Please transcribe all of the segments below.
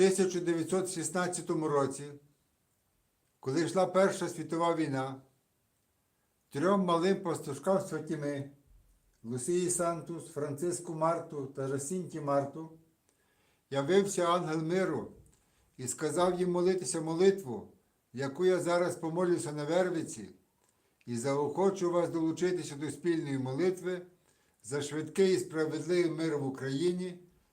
1916 році, коли йшла Перша світова війна, трьом малим пастушкам Святіми Лусії Сантус, Франциску Марту та Жасінті Марту явився ангел миру і сказав їм молитися молитву, яку я зараз помолюся на Вервиці, і заохочу вас долучитися до спільної молитви за швидкий і справедливий мир в Україні,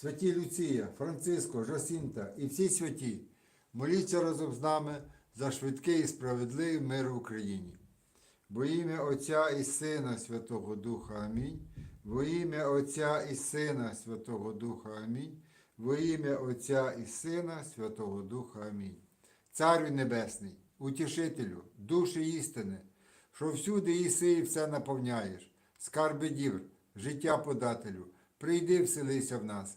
Святі Люція, Франциско, Жасінта і всі святі, моліться разом з нами за швидкий і справедливий мир в Україні. Во ім'я Отця і Сина Святого Духа Амінь. Во ім'я Отця і Сина Святого Духа Амінь. Во ім'я Отця і Сина Святого Духа Амінь. Царю Небесний, утішителю, душі істини, що всюди іси і все наповняєш, скарби дівр, життя подателю, прийди вселися в нас,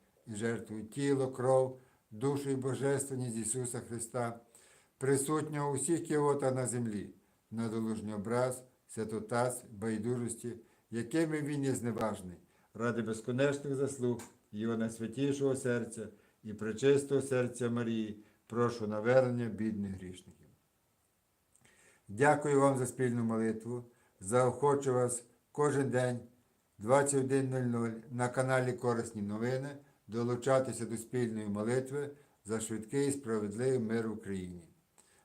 і жертвую тіло, кров, душу і божественність Ісуса Христа, присутнього у всіх кіота на землі, на долужній образ, святотаз, байдужості, якими він є зневажний, ради безконечних заслуг Його найсвятішого серця і пречистого серця Марії, прошу навернення бідних грішників. Дякую вам за спільну молитву. Заохочу вас кожен день 21.00 на каналі Корисні новини долучатися до спільної молитви за швидкий і справедливий мир в Україні.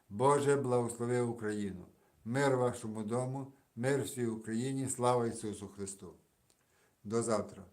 Боже, благослови Україну, мир вашому дому, мир всій Україні, слава Ісусу Христу. До завтра.